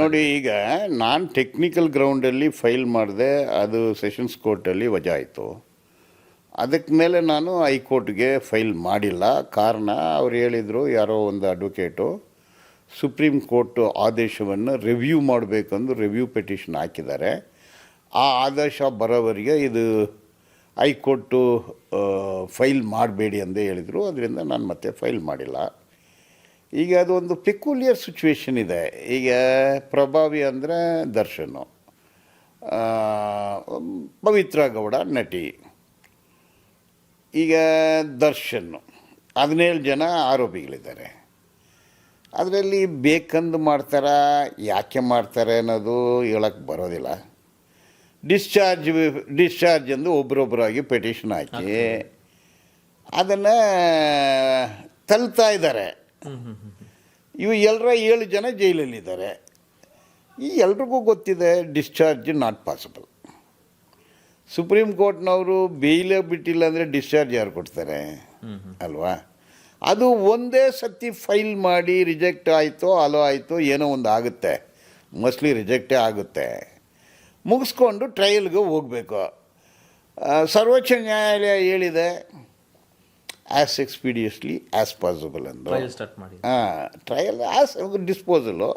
ನೋಡಿ, ಈಗ ನಾನು ಟೆಕ್ನಿಕಲ್ ಗ್ರೌಂಡಲ್ಲಿ ಫೈಲ್ ಮಾಡಿದೆ, ಅದು ಸೆಷನ್ಸ್ ಕೋರ್ಟಲ್ಲಿ ವಜಾ ಆಯಿತು. ಅದಕ್ಕೆ ಮೇಲೆ ನಾನು ಹೈಕೋರ್ಟ್ಗೆ ಫೈಲ್ ಮಾಡಿಲ್ಲ. ಕಾರಣ ಅವ್ರು ಹೇಳಿದರು, ಯಾರೋ ಒಂದು ಅಡ್ವೊಕೇಟು ಸುಪ್ರೀಂ ಕೋರ್ಟ್ ಆದೇಶವನ್ನು ರಿವ್ಯೂ ಮಾಡಬೇಕಂದು ರಿವ್ಯೂ ಪೆಟಿಷನ್ ಹಾಕಿದ್ದಾರೆ. ಆ ಆದೇಶ ಬರೋವರೆಗೆ ಇದು ಹೈಕೋರ್ಟು ಫೈಲ್ ಮಾಡಬೇಡಿ ಅಂತ ಹೇಳಿದರು. ಅದರಿಂದ ನಾನು ಮತ್ತೆ ಫೈಲ್ ಮಾಡಿಲ್ಲ. ಈಗ ಅದು ಒಂದು ಪೆಕ್ಯುಲಿಯರ್ ಸಿಚುವೇಶನ್ ಇದೆ. ಈಗ ಪ್ರಭಾವಿ ಅಂದರೆ ದರ್ಶನು. ಪವಿತ್ರ ಗೌಡ ನಟಿ. ಈಗ ದರ್ಶನ್. ಹದಿನೇಳು ಜನ ಆರೋಪಿಗಳಿದ್ದಾರೆ. ಅದರಲ್ಲಿ ಬೇಕಂದು ಮಾಡ್ತಾರ ಯಾಕೆ ಮಾಡ್ತಾರೆ ಅನ್ನೋದು ಹೇಳಕ್ಕೆ ಬರೋದಿಲ್ಲ. ಡಿಸ್ಚಾರ್ಜ್ ಡಿಸ್ಚಾರ್ಜ್ ಎಂದು ಒಬ್ಬರೊಬ್ಬರಾಗಿ ಪೆಟಿಷನ್ ಹಾಕಿ ಅದನ್ನು ತಲ್ತಾ ಇದ್ದಾರೆ. ಇವು ಎಲ್ಲರ ಏಳು ಜನ ಜೈಲಲ್ಲಿದ್ದಾರೆ. ಈ ಎಲ್ರಿಗೂ ಗೊತ್ತಿದೆ ಡಿಸ್ಚಾರ್ಜ್ ನಾಟ್ ಪಾಸಿಬಲ್. ಸುಪ್ರೀಂ ಕೋರ್ಟ್ನವರು ಬೇಯ್ಲೇ ಬಿಟ್ಟಿಲ್ಲ ಅಂದರೆ ಡಿಸ್ಚಾರ್ಜ್ ಯಾರು ಕೊಡ್ತಾರೆ? ಅಲ್ವಾ? ಅದು ಒಂದೇ ಸತಿ ಫೈಲ್ ಮಾಡಿ ರಿಜೆಕ್ಟ್ ಆಯಿತೋ ಅಲೋ ಆಯಿತೋ ಏನೋ ಒಂದು ಆಗುತ್ತೆ. ಮೋಸ್ಟ್ಲಿ ರಿಜೆಕ್ಟೇ ಆಗುತ್ತೆ. ಮುಗಿಸ್ಕೊಂಡು ಟ್ರಯಲ್ಗೆ ಹೋಗಬೇಕು. ಸರ್ವೋಚ್ಚ ನ್ಯಾಯಾಲಯ ಹೇಳಿದೆ ಆ್ಯಸ್ ಎಕ್ಸ್ಪೀಡಿಯಸ್ಲಿ ಆ್ಯಸ್ ಪಾಸಿಬಲ್ ಅಂದು ಟ್ರಯಲ್ ಆಸ್ ಡಿಸ್ಪೋಸಲು